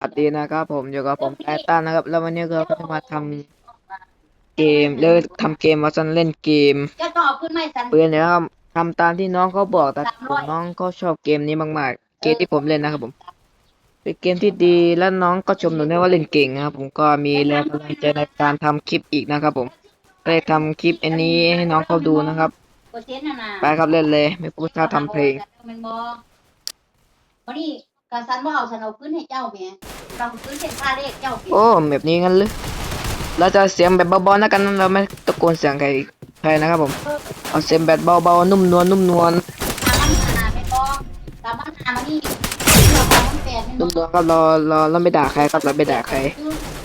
สวัสดีนะครับผมอยู่กับผมไททันนะครับ แล้ววันนี้เราก็จะมาทำเกมเลิกทำเกมว่าฉันเล่นเกมจะต้องเอาขึ้นไม่สันปืนเนี่ยนะครับทำตามที่น้องเขาบอกแต่ผมน้องเขาชอบเกมนี้มากๆ เกมที่ผมเล่นนะครับผมเป็นเกมที่ดีและน้องก็ชมหนูด้วยว่าเล่นเก่งนะครับผมก็มีแรงกำลังใจในการทำคลิปอีกนะครับผมก็เลยทำคลิปอันนี้ให้น้องเขาดูนะครับเปอร์เซ็นต์น่ะนะไปครับเล่นเลย ไม่พูดท่าทำเพลงแมันบ่วันนี้ กาสันว่าเอาสันเอาขึ้นให้เจ้าแหม่เราขึ้นเส้นผ้าเลขเจ้าแหม่โอ้แบบนี้งั้นเลยเราจะเสียงแบบเบาๆนะกันเราไม่ตะโกนเสียงใครใครนะครับผมเอาเสียงแบบเบาๆนุ่มนวลนุ่มนวลตามมันหาไม่บ่ตามมันหามานี่เราตามมันแปดแม่นนุ่มนบ่วลครับเราเราเราไม่ด่าใครครับเราไม่ด่าใคร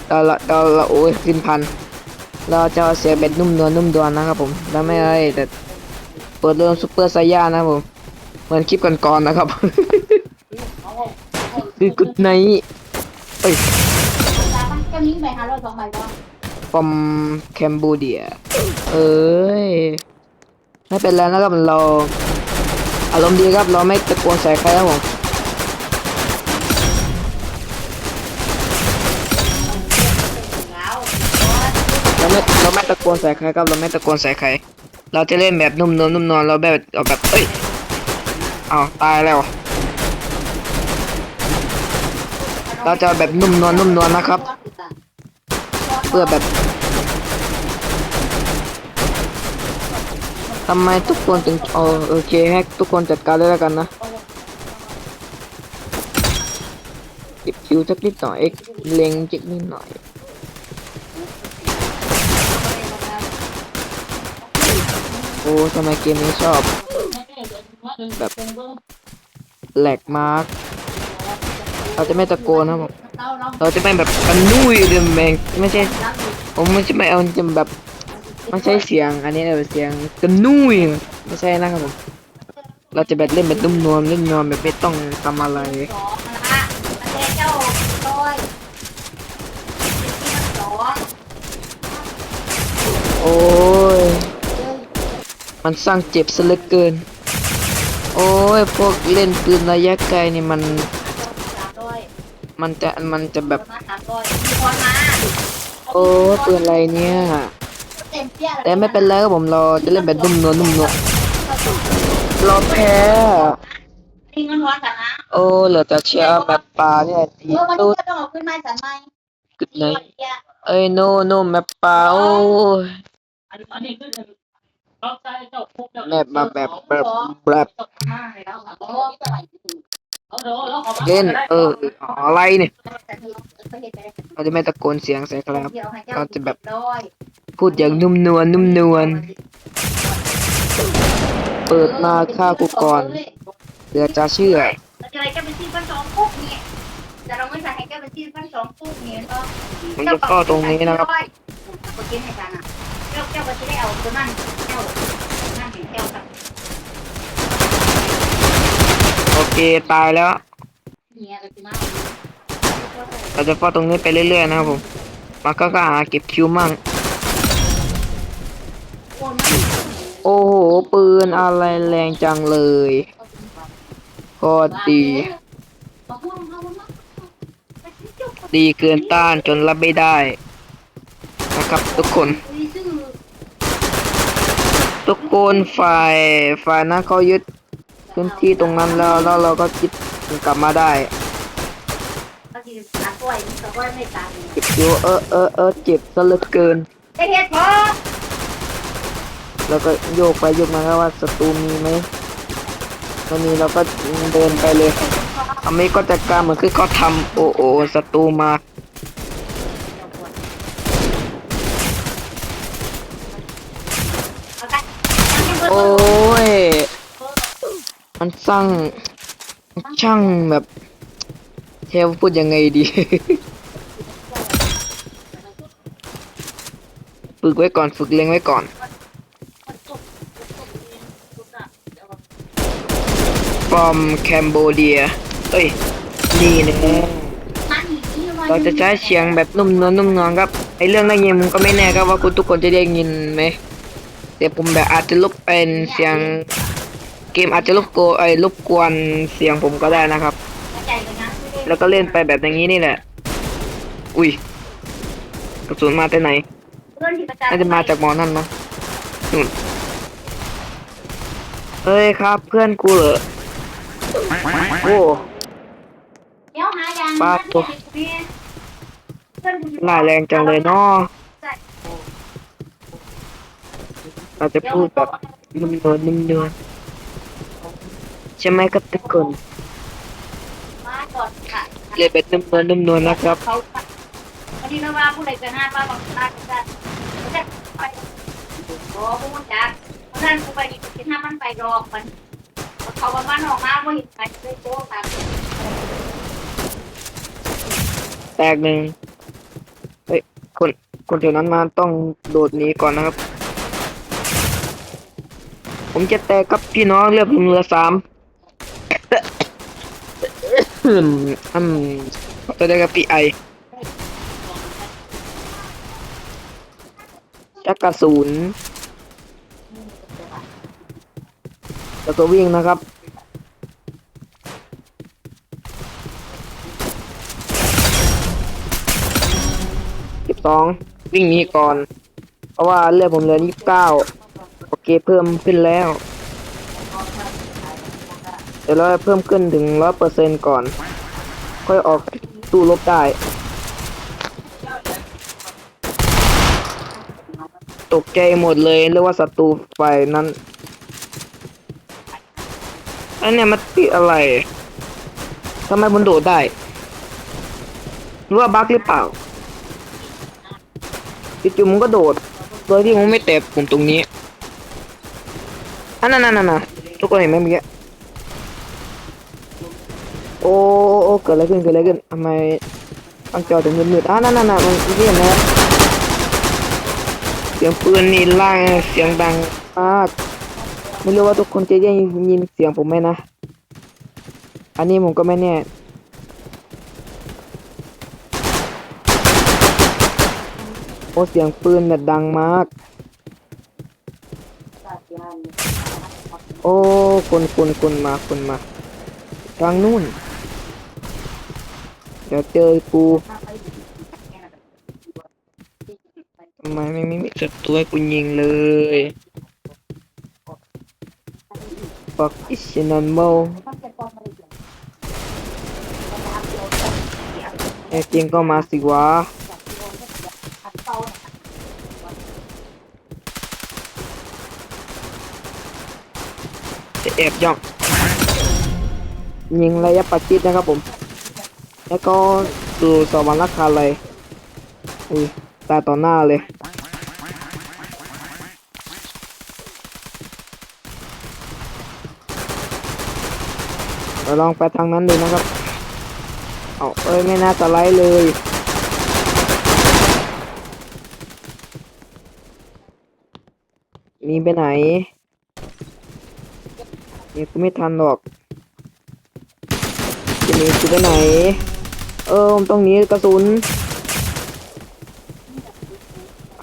เราเราเราเราโอ้ยขึ้นพันเราจะเอาเสียงแบบนุ่มนวลนุ่มนวลนะครับผมเราไม่อะไรแต่เปิดเรื่องซุปเปอร์ไซย่านะครับผมเหมือนคลิปก่อนๆนะครับ คือกุดไนเอ้ยตามมันเจ้านิ้งไปหาเราสองใบบ่ from Cambodia เอ้ย ไม่เป็นไรนะครับเรา อารมณ์ดีครับ เราไม่ตะโกนใส่ใครครับผมแล้วเราไม่เราไม่ตะโกนใส่ใครครับ เราไม่ตะโกนใส่ใคร เราจะเล่นแบบนุ่มนวลนุ่มนวลเราแบบเอาแบบเอ้ย เอาตายแล้ว เราจะแบบนุ่มนวลนุ่มนวลนะครับ เพื่อแบบทำไมทุกคนถึงเออโอเคให้ทุกคนจัดการเลยแล้วกันนะเก็บคิวสักนิดหน่อยเอ็กเล็งจิกนิดหน่อยโอ้ทำไมเกมนี้ชอบ แบบแหลกมาก เราจะไม่ตะโกนนะผมเราเราเราจะไม่แบบกันนุ่ยเดิมแมงไม่ใช่ ผมไม่ใช่ไม่เอาจะแบบไม่ใช่เสียง อันนี้เออเสียงกันนุ่ยไม่ใช่นะครับผม เราจะแบบเล่นแบบนุ่มนวลนุ่มนวลแบบไม่ต้องทำอะไรสองนะคะประเทศเจ้าโดยสองโอ้ย มันสร้างเจ็บซะเหลือเกิน โอ้ย พวกเล่นปืนระยะไกลนี่มันสามร้อย มันจะมันจะแบบมาสามร้อยมีคนมาโอ้ยปืนอะไรเนี่ยเต็มเปี้ยแต่ไม่เป็นไรครับผมเราจะเล่นแบบนุ่มนวลนุ่มนวลเราแพ้มีเงินหัวกันนะโอ้เหลือแต่เชียร์แบบปลาเนี่ยดีเออวันตูนี้ดจะต้องเอาขึ้นไม้สันไม้กึดเลยเอ้ยโนโนแมปปลาโอ้ยอันอันนี้คือเราใช้เจ้าคุกเจ้าแมปมาแบบแบบแบบ เจ้ามาแล้วครับเอาเดี๋ยวเราขอเล่นเอออ๋ออะไรเนี่ยไปเห็นไปเราจะไม่ตะโกนเสียงใส่ครับเดี๋ยวให้เจ้าเราจะแบบร้อยพูดอย่างนุ่มนวลนุ่มนวลเปิดมาฆ่ากูก่อนเดี๋ยวจะเชื่อเราจะให้เจ้าเป็นที่พันสองปุ๊บเนี่ยจะเราไม่ใส่ให้เจ้าเป็นที่พันสองปุ๊บเนี่ยก็มันจะเข้าตรงนี้นะครับเมื่อกี้ให้กันอะเจ้าเจ้าก็จะได้เอาตัวนั่นเจ้านั่นเห็นเจ้าครับ โอเคตายแล้ว เราจะเฝ้าตรงนี้ไปเรื่อยๆนะครับผมมันก็ก็หาเก็บคิวมั่งโอนมาโอ้โห ปืนอะไรแรงจังเลยโคตรดี ดีเกินต้านจนรับไม่ได้ นะครับทุกคน ทุกคนฝ่ายฝ่ายนั้นเขายึด พื้นที่ตรงนั้นแล้วแล้วเราก็ยึดกลับมาได้บางทีตากล้วยนี่ตากล้วยไม่ตากเจ็บอยู่เออเออเออเจ็บซะเหลือเกินได้เห็ดพอแล้วก็โยกไปโยกมาครับว่าศัตรูมีไหมไม่มีเราก็เดินไปเลยอเมริก็จัดกาเหมือนคือเขาทำโอโอศัตรูมาโอ้ มันสร้างช่างแบบเทลพูดยังไงดี ฝึกไว้ก่อนฝึกเล็งไว้ก่อน from Cambodia เอ้ยนี่นะเราจะใช้เสียงแบบนุ่มนวลนุ่มนวลครับไอเรื่องได้ยินผมก็ไม่แน่ครับว่าคุณทุกคนจะได้ยินไหมแต่ผมแบบอาจจะลบเป็นเสียง เกมอาจจะรบกวนไอ้ยรบกวนเสียงผมก็ได้นะครับใจกันนะไม่ได้แล้วก็เล่นไปแบบอย่างนี้นี่แหละ อุ้ยกระสุนมาแต่ไหนเพื่อนที่ประจานน่าจะมาจากหมอนั่นนะนู่นเฮ้ยครับ เพื่อนกูเหรอโอ้เดี๋ยวหายางปาดตัวเพื่อนกูอยู่น่าแรงจังเลยเนาะเราจะพูดแบบนุ่มนวลนุ่มนวล ใช่ไหมครับทุกคนมาก่อนค่ะเรียนแบบนุ่มนวลนุ่มนวลนะครับเขาวันนี้เราว่าผู้ใดจะห้ามว่าบอกตาจะจะจะไปโอ้พวกมันจักเพราะนั้นกูไปดีกูจะห้ามมันไปดอกมันเขาว่ามันออกมาว่าเห็นใครเลยโก้ตามแตกหนึ่งเฮ้ยคนคนแถวนั้นมาต้องโดดหนีก่อนนะครับ ผมจะแตกกับพี่น้องเรือผมเรือสาม อืมอืมตัวได้กับพี่ไอจักกระสุนแล้วก็วิ่งนะครับ สิบสอง วิ่งนีก่อน เพราะว่าเลือดผมเหลือยี่สิบเก้าโอเคเพิ่มขึ้นแล้ว เดี๋ยวเราเพิ่มขึ้นถึงร้อยเปอร์เซ็นต์ก่อน ค่อยออกตู้ลบได้ ตกใจหมดเลยเรียกว่าศัตรูฝ่ายนั้นอันเนี้ยมันติอะไรทำไมมันโดดได้หรือว่าบั๊กหรือเปล่าจู่ๆมันก็โดด โดยที่มันไม่แตะปุ่มตรงนี้อันนั้นนั่นน่ะทุกคนเห็นไหมเมื่อกี้ โอ้โอ้เกิดอะไรขึ้นเกิดอะไรขึ้นทำไมตั้งจอถึงมืดๆอะนั่นนั่นน่ะมันเรียกนะเสียงปืนนี่ล่างเสียงดังมากไม่รู้ว่าทุกคนจะได้ยินเสียงผมไหมนะ อันนี้ผมก็ไม่แน่โอ้เสียงปืนเนี่ยดังมาก โอ้คนคนคนมาคนมา ทางนู่น ดี๋ยวเจอกูทำไมไม่ไม่มีศัตรูให้กูยิงเลย Fuck is an animal แน่จริงก็มาสิวะจะแอบย่องยิงระยะประชิดนะครับผม แล้วก็สู่สวรรค์คาเลยอุ้ยตาต่อหน้าเลย เราลองไปทางนั้นดูนะครับ เอาเอ้ย ไม่น่าจะไล่เลย มีไปไหนเนี่ยกูไม่ทันหรอกจะหนีกูไปไหน เออผมต้องหนีกระสุน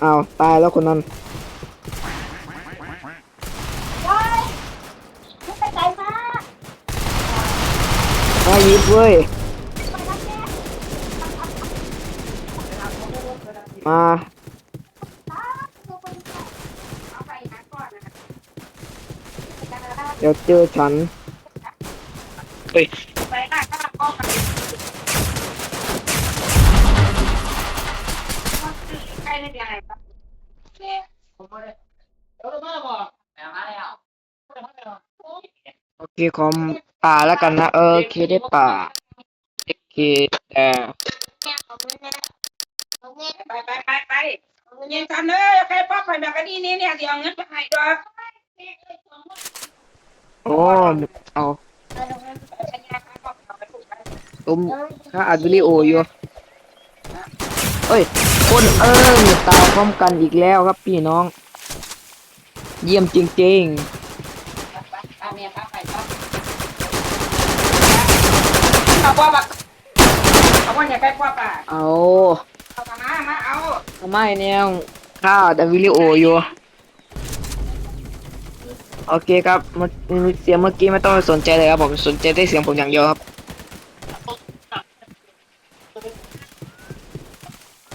อ้าวตายแล้วคนนั้นว้ายไม่ไปไกลมากมายิบเว้ยไปแล้วแกมาเอาไปนะก่อนนะเดี๋ยวเจอฉัน เฮ้ย ไปหน้าข้างก็ไปใกล้ได้ยังไงครับผมไม่ได้เออมาบอกแต่มาแล้วโอเคคอมป่าแล้วกันนะ เออโอเคได้ป่าโอเคแต่ไปไปไปไปยิงกันเลยใครป้าไปแบบนี้นี่เนี่ยเดี๋ยวเงินไปให้ด้วยโอ้เอาตุ้มถ้าอัดวิดีโออยู่เอ้ย คนเอิงตายพร้อมกันอีกแล้วครับพี่น้อง เยี่ยมจริงป้าเมียป้าไปป้าเอาป้าบักเอาวันอย่าไปป้าป่าๆ เอาเอามา มา เอาทำไมเนี่ยข้าอัดวิดีโออยู่ โอเคครับเมื่อเสียงเมื่อกี้ไม่ต้องสนใจเลยครับผมสนใจได้เสียงผมอย่างเดียวครับ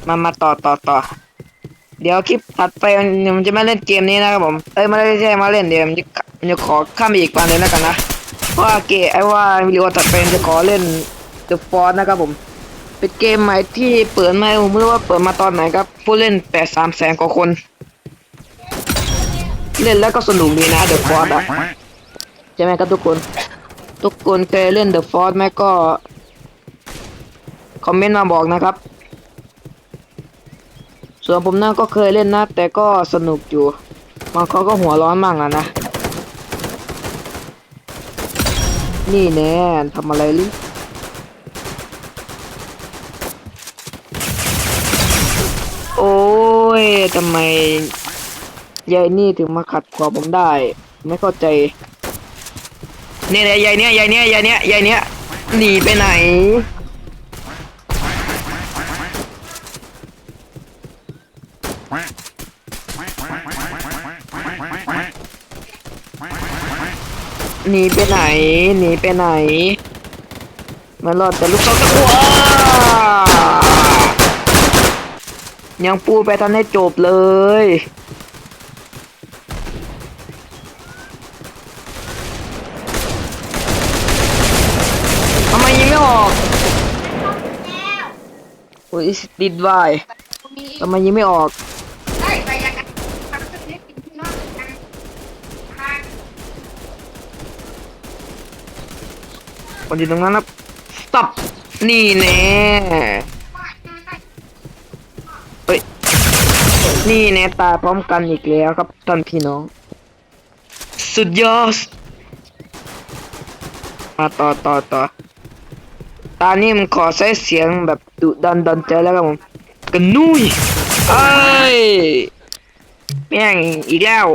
มามาต่อต่อต่อเดี๋ยวคลิปถัดไปมันมันจะไม่เล่นเกมนี้นะครับผม เอ้ยไม่ได้ใช่มาเล่นเดี๋ยวมันจะมันจะขอข้ามไปอีกวันเลยแล้วกันนะเพราะว่าเกไอ้ว่าวิดีโอถัดไปจะขอเล่น The Force นะครับผมเป็นเกมใหม่ที่เปิดมาผมไม่รู้ว่าเปิดมาตอนไหนครับผู้เล่นแปดสามแสนกว่าคน เล่นแล้วก็สนุกดีนะ The Force อะใช่ไหมครับทุกคน ทุกคนเคยเล่น The Force ไหมก็คอมเมนต์มาบอกนะครับ ส่วนผมนั่นก็เคยเล่นนะ แต่ก็สนุกอยู่บางเขาก็หัวร้อนมั่งอะนะ นี่แน่ทำอะไรลิโอ้ยทำไมยายนี่ถึงมาขัดขวางผมได้ ไม่เข้าใจนี่แหละยายเนี้ยยายเนี้ยยายเนี้ยยายเนี้ยหนีไปไหน หนีไปไหนหนีไปไหนมันรอดแต่ลูกศรตะกัวยังพูไปทันให้จบเลย ทำไมยิงไม่ออกโอ้ยติดวายทำไมยิงไม่ออก ได้ไปยังไงมันจะได้กินที่นอกกันทาง คนอยู่ตรงนั้นนะ stop นี่แน่เฮ้ย นี่แน่ตายพร้อมกันอีกแล้วครับท่านพี่น้อง สุดยอด มาต่อต่อต่อตานี้มันขอใช้เสียงแบบดุดันดันใจแล้วครับผมกันนุยเอ้ยแม่งอีกแล้ว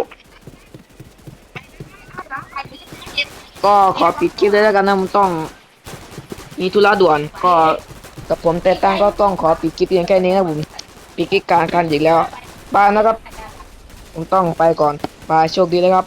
ก็ขอปิดคลิปเลยแล้วกันนะมันต้อง มีธุระด่วน ก็กับผมแต่ตั้งก็ต้องขอปิดคลิปเพียงแค่นี้นะผมปิดคลิปการกันอีกแล้วบายนะครับ ผมต้องไปก่อนบายโชคดีนะครับ